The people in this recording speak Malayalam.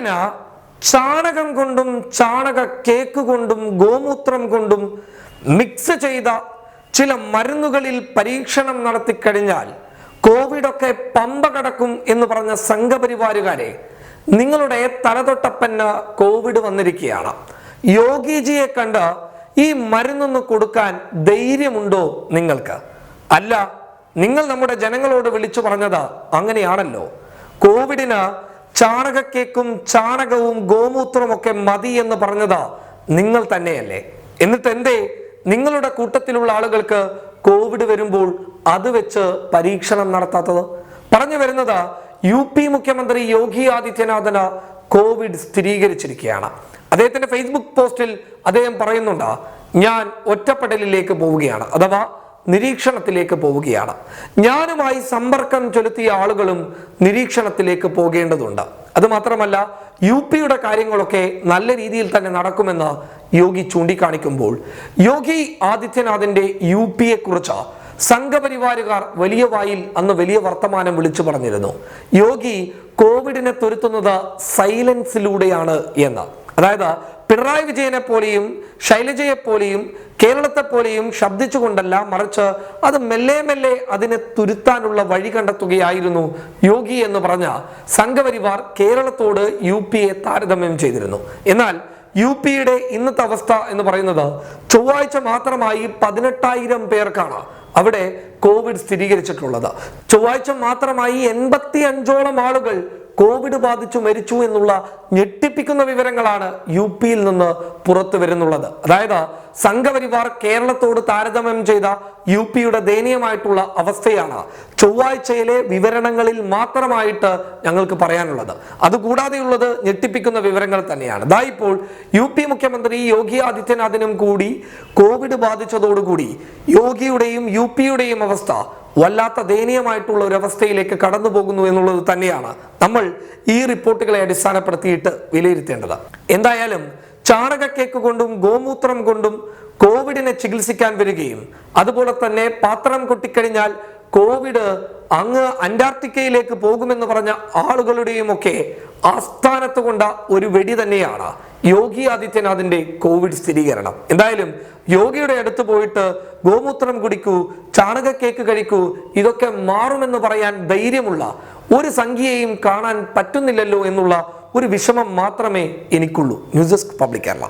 കോവിഡിന് ചാണകം കൊണ്ടും ചാണക കേക്ക് കൊണ്ടും ഗോമൂത്രം കൊണ്ടും മിക്സ് ചെയ്ത ചില മരുന്നുകളിൽ പരീക്ഷണം നടത്തിക്കഴിഞ്ഞാൽ കോവിഡൊക്കെ പമ്പ കടക്കും എന്ന് പറഞ്ഞ സംഘപരിവാരുകാരെ നിങ്ങളുടെ തലതൊട്ടപ്പന് കോവിഡ് വന്നിരിക്കുകയാണ്. യോഗിജിയെ കണ്ട് ഈ മരുന്നൊന്ന് കൊടുക്കാൻ ധൈര്യമുണ്ടോ നിങ്ങൾക്ക്? അല്ല നിങ്ങൾ നമ്മുടെ ജനങ്ങളോട് വിളിച്ചു പറഞ്ഞത് അങ്ങനെയാണല്ലോ. കോവിഡിന് ചാണകക്കേക്കും ചാണകവും ഗോമൂത്രവും ഒക്കെ മതി എന്ന് പറഞ്ഞത് നിങ്ങൾ തന്നെയല്ലേ. എന്നിട്ട് എന്തേ? നിങ്ങളുടെ കൂട്ടത്തിലുള്ള ആളുകൾക്ക് കോവിഡ് വരുമ്പോൾ അത് വെച്ച് പരീക്ഷണം നടത്താത്തത്? പറഞ്ഞു വരുന്നത് യു പി മുഖ്യമന്ത്രി യോഗി ആദിത്യനാഥന് കോവിഡ് സ്ഥിരീകരിച്ചിരിക്കുകയാണ്. അദ്ദേഹത്തിന്റെ ഫേസ്ബുക്ക് പോസ്റ്റിൽ അദ്ദേഹം പറയുന്നുണ്ട് ഞാൻ ഒറ്റപ്പെടലിലേക്ക് പോവുകയാണ്. അഥവാ നിരീക്ഷണത്തിലേക്ക് പോവുകയാണ്. ഞാനുമായി സമ്പർക്കം ചെലുത്തിയ ആളുകളും നിരീക്ഷണത്തിലേക്ക് പോകേണ്ടതുണ്ട്. അത് മാത്രമല്ല യു പിയുടെ കാര്യങ്ങളൊക്കെ നല്ല രീതിയിൽ തന്നെ നടക്കുമെന്ന് യോഗി ചൂണ്ടിക്കാണിക്കുമ്പോൾ യോഗി ആദിത്യനാഥിന്റെ യു പിയെ കുറിച്ച് സംഘപരിവാരുകാർ വലിയ വായിൽ അന്ന് വലിയ വർത്തമാനം വിളിച്ചു പറഞ്ഞിരുന്നു. യോഗി കോവിഡിനെ തുരുത്തുന്നത് സൈലൻസിലൂടെയാണ് എന്ന്. അതായത് പിണറായി വിജയനെ പോലെയും ശൈലജയെ പോലെയും കേരളത്തെ പോലെയും ശബ്ദിച്ചുകൊണ്ടല്ല മറിച്ച് അത് മെല്ലെ മെല്ലെ അതിനെ തുരുത്താനുള്ള വഴി കണ്ടെത്തുകയായിരുന്നു യോഗി എന്ന് പറഞ്ഞ സംഘപരിവാർ കേരളത്തോട് യു താരതമ്യം ചെയ്തിരുന്നു. എന്നാൽ യു പിയുടെ ഇന്നത്തെ അവസ്ഥ എന്ന് പറയുന്നത് ചൊവ്വാഴ്ച മാത്രമായി പതിനെട്ടായിരം പേർക്കാണ് അവിടെ കോവിഡ് സ്ഥിരീകരിച്ചിട്ടുള്ളത്. ചൊവ്വാഴ്ച മാത്രമായി എൺപത്തി അഞ്ചോളം ആളുകൾ കോവിഡ് ബാധിച്ചു മരിച്ചു എന്നുള്ള ഞെട്ടിപ്പിക്കുന്ന വിവരങ്ങളാണ് യു പിയിൽ നിന്ന് പുറത്തു വരുന്നുള്ളത്. അതായത് സംഘപരിവാർ കേരളത്തോട് താരതമ്യം ചെയ്ത യു പിയുടെ ദയനീയമായിട്ടുള്ള അവസ്ഥയാണ്. ചൊവ്വാഴ്ചയിലെ വിവരണങ്ങളിൽ മാത്രമായിട്ട് ഞങ്ങൾക്ക് പറയാനുള്ളത്. അതുകൂടാതെയുള്ളത് ഞെട്ടിപ്പിക്കുന്ന വിവരങ്ങൾ തന്നെയാണ്. ഇതാ ഇപ്പോൾ യു പി മുഖ്യമന്ത്രി യോഗി ആദിത്യനാഥിനും കൂടി കോവിഡ് ബാധിച്ചതോടുകൂടി യോഗിയുടെയും യു പിയുടെയും അവസ്ഥ വല്ലാത്ത ദയനീയമായിട്ടുള്ള ഒരു അവസ്ഥയിലേക്ക് കടന്നു പോകുന്നു എന്നുള്ളത് തന്നെയാണ് നമ്മൾ ഈ റിപ്പോർട്ടുകളെ അടിസ്ഥാനപ്പെടുത്തിയിട്ട് വിലയിരുത്തേണ്ടത്. എന്തായാലും ചാണകക്കേക്ക് കൊണ്ടും ഗോമൂത്രം കൊണ്ടും കോവിഡിനെ ചികിത്സിക്കാൻ വരികയും അതുപോലെ തന്നെ പാത്രം കൊട്ടിക്കഴിഞ്ഞാൽ കോവിഡ് അങ്ങ് അന്റാർട്ടിക്കയിലേക്ക് പോകുമെന്ന് പറഞ്ഞ ആളുകളുടെയും ഒക്കെ ആസ്ഥാനത്ത് കൊണ്ട ഒരു വെടി തന്നെയാണ്. യോഗി ആദിത്യനാഥിന്റെ കോവിഡ് സ്ഥിരീകരണം. എന്തായാലും യോഗിയുടെ അടുത്ത് പോയിട്ട് ഗോമൂത്രം കുടിക്കൂ ചാണക കേക്ക് കഴിക്കൂ ഇതൊക്കെ മാറുമെന്ന് പറയാൻ ധൈര്യമുള്ള ഒരു സംഖ്യയെയും കാണാൻ പറ്റുന്നില്ലല്ലോ എന്നുള്ള ഒരു വിഷമം മാത്രമേ എനിക്കുള്ളൂ. News desk public Kerala.